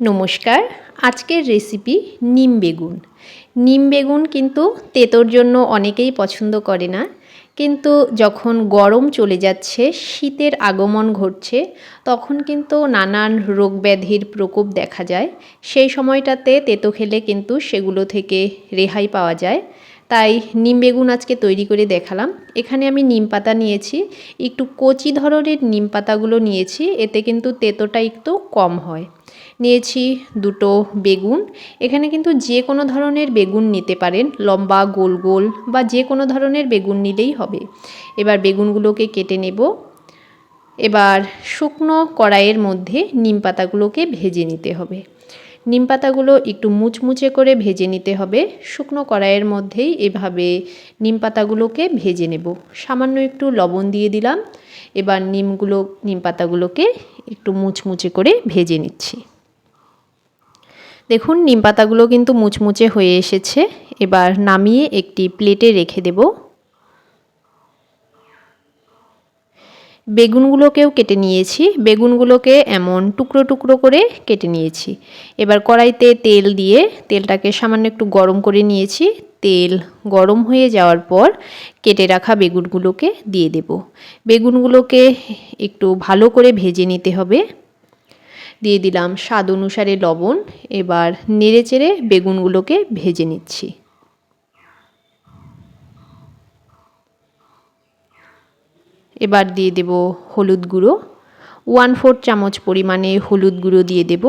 নমস্কার, আজকের রেসিপি নিম বেগুন। নিম বেগুন কিন্তু তেতোর জন্য অনেকেই পছন্দ করে না। কিন্তু যখন গরম চলে যাচ্ছে, শীতের আগমন ঘটছে, তখন কিন্তু নানান রোগ ব্যাধির প্রকোপ দেখা যায়। সেই সময়টাতে তেতো খেলে কিন্তু সেগুলো থেকে রেহাই পাওয়া যায়। তাই নিম বেগুন আজকে তৈরি করে দেখালাম। এখানে আমি নিম পাতা নিয়েছি, একটু কচি ধরনের নিম পাতাগুলো নিয়েছি, এতে কিন্তু তেতোটা একটু কম হয়। নিয়েছি দুটো বেগুন। এখানে কিন্তু যে কোনো ধরনের বেগুন নিতে পারেন, লম্বা, গোল গোল বা যে কোনো ধরনের বেগুন নিলেই হবে। এবার বেগুনগুলোকে কেটে নেব। এবার শুকনো কড়াইয়ের মধ্যে নিম পাতাগুলোকে ভেজে নিতে হবে। নিম পাতাগুলো একটু মুচমুচে করে ভেজে নিতে হবে। শুকনো কড়াইয়ের মধ্যেই এভাবে নিম পাতাগুলোকে ভেজে নেব। সামান্য একটু লবণ দিয়ে দিলাম। এবার নিমগুলো, নিম পাতাগুলোকে একটু মুচমুচে করে ভেজে নিচ্ছি। দেখুন, নিম পাতাগুলো কিন্তু মুচমুচে হয়ে এসেছে। এবার নামিয়ে একটি প্লেটে রেখে দেব। বেগুনগুলোকেও কেটে নিয়েছি। বেগুনগুলোকে এমন টুকরো টুকরো করে কেটে নিয়েছি। এবার কড়াইতে তেল দিয়ে তেলটাকে সামান্য একটু গরম করে নিয়েছি। তেল গরম হয়ে যাওয়ার পর কেটে রাখা বেগুনগুলোকে দিয়ে দেব। বেগুনগুলোকে একটু ভালো করে ভেজে নিতে হবে। দিয়ে দিলাম স্বাদ অনুসারে লবণ। এবার নেড়ে চেড়ে বেগুনগুলোকে ভেজে নিচ্ছি। এবার দিয়ে দেব হলুদ গুঁড়ো। ওয়ান ফোর চামচ পরিমাণে হলুদ গুঁড়ো দিয়ে দেব।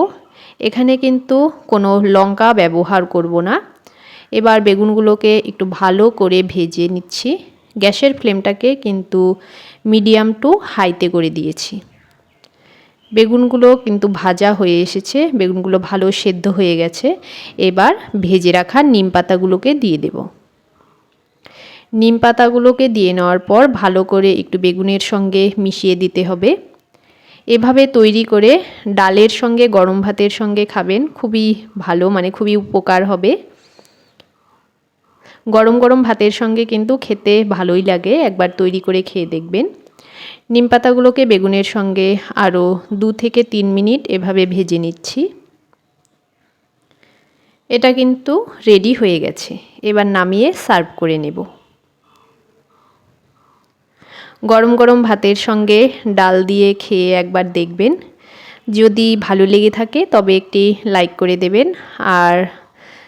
এখানে কিন্তু কোনো লঙ্কা ব্যবহার করব না। এবার বেগুনগুলোকে একটু ভালো করে ভেজে নিচ্ছি। গ্যাসের ফ্লেমটাকে কিন্তু মিডিয়াম টু হাইতে করে দিয়েছি। বেগুনগুলো কিন্তু ভাজা হয়ে এসেছে, বেগুনগুলো ভালো সেদ্ধ হয়ে গেছে। এবার ভেজে রাখা নিম পাতাগুলোকে দিয়ে দেব। নিম পাতাগুলোকে দিয়ে নেওয়ার পর ভালো করে একটু বেগুনের সঙ্গে মিশিয়ে দিতে হবে। এভাবে তৈরি করে ডালের সঙ্গে, গরম ভাতের সঙ্গে খাবেন, খুবই ভালো মানে খুবই উপকার হবে। গরম গরম ভাতের সঙ্গে কিন্তু খেতে ভালোই লাগে, একবার তৈরি করে খেয়ে দেখবেন। নিম পাতাগুলোকে বেগুনের সঙ্গে আরও দু থেকে তিন মিনিট এভাবে ভেজে নিচ্ছি। এটা কিন্তু রেডি হয়ে গেছে। এবার নামিয়ে সার্ভ করে নেব। গরম গরম ভাতের সঙ্গে ডাল দিয়ে খেয়ে একবার দেখবেন। যদি ভালো লেগে থাকে, তবে একটি লাইক করে দেবেন। আর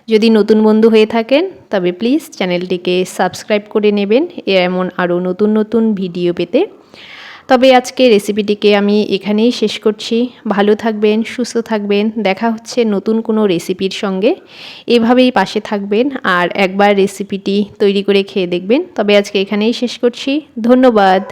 যদি নতুন বন্ধু হয়ে থাকেন, তবে প্লিজ চ্যানেলটিকে সাবস্ক্রাইব করে নেবেন। এমন আরও নতুন নতুন ভিডিও পেতে। তবে আজকে রেসিপিটিকে আমি এখানেই শেষ করছি। ভালো থাকবেন, সুস্থ থাকবেন। দেখা হচ্ছে নতুন কোনো রেসিপির সঙ্গে। এভাবেই পাশে থাকবেন আর একবার রেসিপিটি তৈরি করে খেয়ে দেখবেন। তবে আজকে এখানেই শেষ করছি। ধন্যবাদ।